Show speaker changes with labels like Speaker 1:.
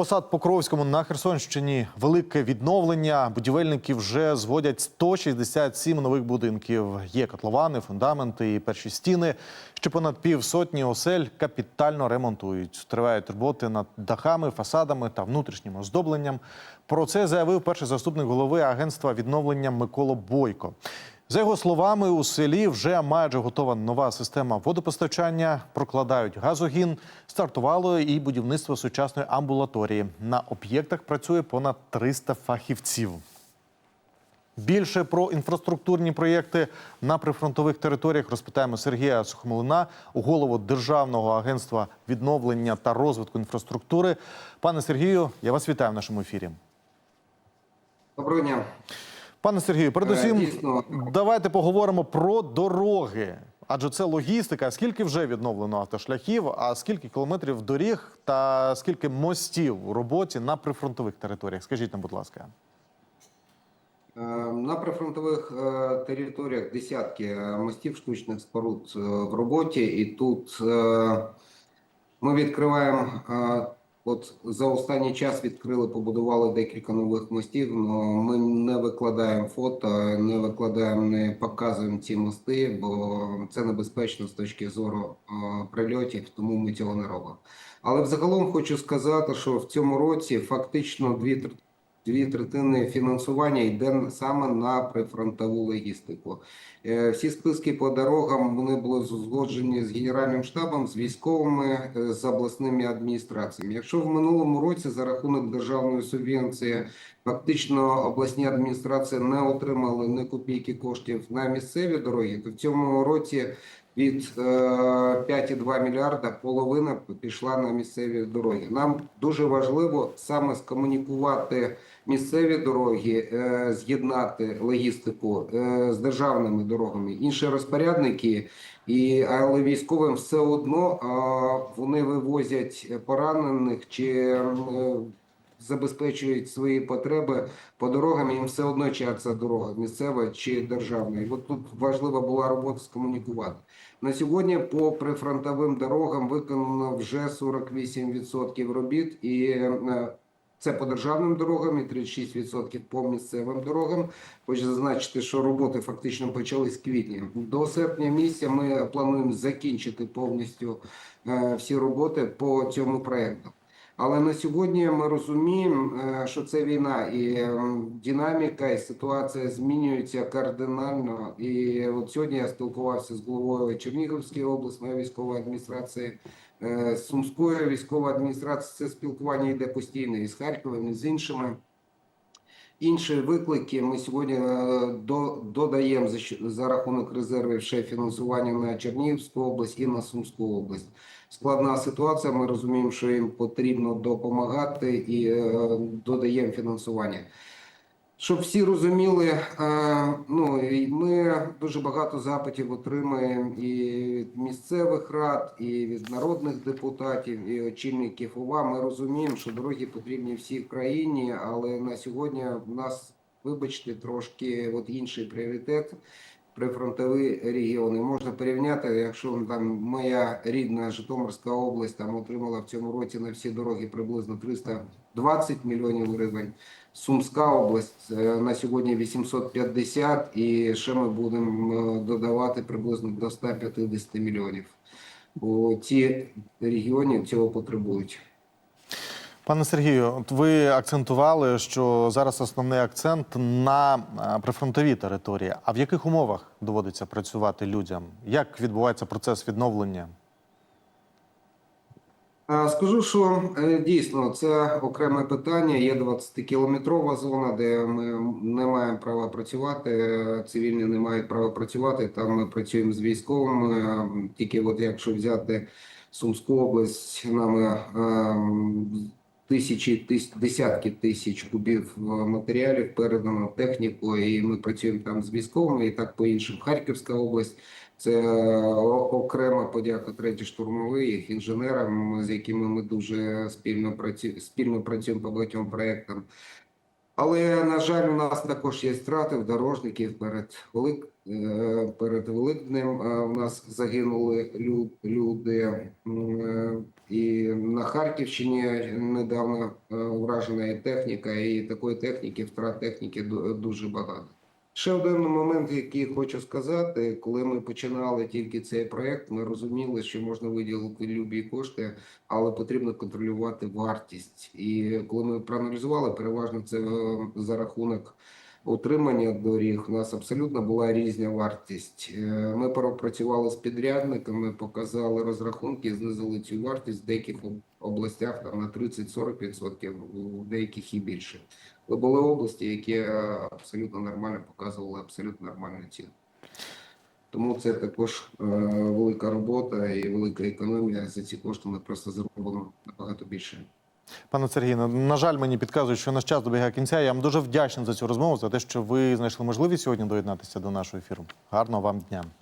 Speaker 1: посад Покровському на Херсонщині велике відновлення. Будівельники вже зводять 167 нових будинків. Є котловани, фундаменти і перші стіни. Ще понад півсотні осель капітально ремонтують. Тривають роботи над дахами, фасадами та внутрішнім оздобленням. Про це заявив перший заступник голови агентства відновлення Микола Бойко. За його словами, у селі вже майже готова нова система водопостачання. Прокладають газогін. Стартувало і будівництво сучасної амбулаторії. На об'єктах працює понад 300 фахівців. Більше про інфраструктурні проєкти на прифронтових територіях розпитаємо Сергія Сухомолина, голову Державного агентства відновлення та розвитку інфраструктури. Пане Сергію, я вас вітаю в нашому ефірі.
Speaker 2: Доброго дня.
Speaker 1: Пане Сергію, передусім,
Speaker 2: Е, дійсно.
Speaker 1: давайте поговоримо про дороги. Адже це логістика. Скільки вже відновлено автошляхів, а скільки кілометрів доріг та скільки мостів у роботі на прифронтових територіях? Скажіть нам, будь ласка.
Speaker 2: Е, На прифронтових е, територіях десятки мостів штучних споруд в роботі, і тут ми відкриваємо. От за останній час відкрили, побудували декілька нових мостів. але ми не викладаємо фото, не викладаємо, не показуємо ці мости, бо це небезпечно з точки зору е, прильотів, тому ми цього не робимо. Але взагалом хочу сказати, що в цьому році фактично дві дві третини фінансування йде саме на прифронтову логістику. Е, Всі списки по дорогам вони були узгоджені з генеральним штабом, з військовими, е, з обласними адміністраціями. Якщо в минулому році за рахунок державної субвенції фактично обласні адміністрації не отримали ні копійки коштів на місцеві дороги, то в цьому році від е, 5,2 мільярда половина пішла на місцеві дороги. Нам дуже важливо саме скомунікувати місцеві дороги, е, з'єднати логістику е, з державними дорогами. Інші розпорядники, і але військовим все одно е, вони вивозять поранених чи е, забезпечують свої потреби по дорогам. Їм все одно чи це дорога місцева чи державна. І от тут важлива була робота скомунікувати. На сьогодні по прифронтовим дорогам виконано вже 48% робіт, і е, це по державним дорогам і 36% по місцевим дорогам. Хочу зазначити, що роботи фактично почали з квітня. До серпня місяця ми плануємо закінчити повністю е, всі роботи по цьому проекту. Але на сьогодні ми розуміємо, е, що це війна, і е, динаміка, і ситуація змінюється кардинально. І от сьогодні я спілкувався з головою Чернігівської обласної військової адміністрації, сумської з адміністрації. Це спілкування йде постійно із Харковим і з іншими. Інші виклики ми сьогодні е, до, додаємо за, за рахунок резервів ще фінансування на Чернігівську область і на Сумську область. Складна ситуація. Ми розуміємо, що їм потрібно допомагати і е, додаємо фінансування. Щоб всі розуміли, е, ну ми дуже багато запитів отримуємо і від місцевих рад, і від народних депутатів, і очільників ОВА. Ми розуміємо, що дороги потрібні всій країні, але на сьогодні в нас, вибачте, трошки от інший пріоритет. Прифронтові регіони можна порівняти, якщо там моя рідна Житомирська область там отримала в цьому році на всі дороги приблизно 320 мільйонів гривень. Сумська область е, на сьогодні 850 і ще ми будемо е, додавати приблизно до 150 мільйонів. Бо ці регіони цього потребують.
Speaker 1: Пане Сергію, от ви акцентували, що зараз основний акцент на е, прифронтовій території. А в яких умовах доводиться працювати людям? Як відбувається процес відновлення?
Speaker 2: А, Скажу, що е, дійсно це окреме питання. Є 20-кілометрова зона, де ми не маємо права працювати. е, Цивільні не мають права працювати. Там ми працюємо з військовими. е, Тільки от якщо взяти Сумську область, нами е, тисячі тис- десятки тисяч кубів е, матеріалів передано техніку, і ми працюємо там з військовими, і так по іншим. Харківська область. Це окрема подяка третій штурмових інженерам, з якими ми дуже спільно працюємо спільно працюємо по багатьом проектам. Але, на жаль, у нас також є страти в дорожників перед Велик... е, перед Великднем. е, У нас загинули лю- люди. Е, І на Харківщині недавно вражена і техніка, і такої техніки, втрат техніки ду- дуже багато. Ще один момент, який хочу сказати, коли ми починали тільки цей проект, ми розуміли, що можна виділити любі кошти, але потрібно контролювати вартість. І коли ми проаналізували, переважно це е, за рахунок утримання доріг. У нас абсолютно була різна вартість. Е, Ми пропрацювали з підрядниками, показали розрахунки, знизили цю вартість в деяких областях там на 30-40%, у деяких і більше. Але були області, які е, абсолютно нормально показували абсолютно нормальну ціну. Тому це також е, велика робота і велика економія. За ці кошти ми просто зробимо набагато більше.
Speaker 1: Пане Сергію, на- жаль, мені підказують, що наш час добігає кінця. Я вам дуже вдячний за цю розмову, за те, що ви знайшли можливість сьогодні доєднатися до нашого ефіру. Гарного вам дня.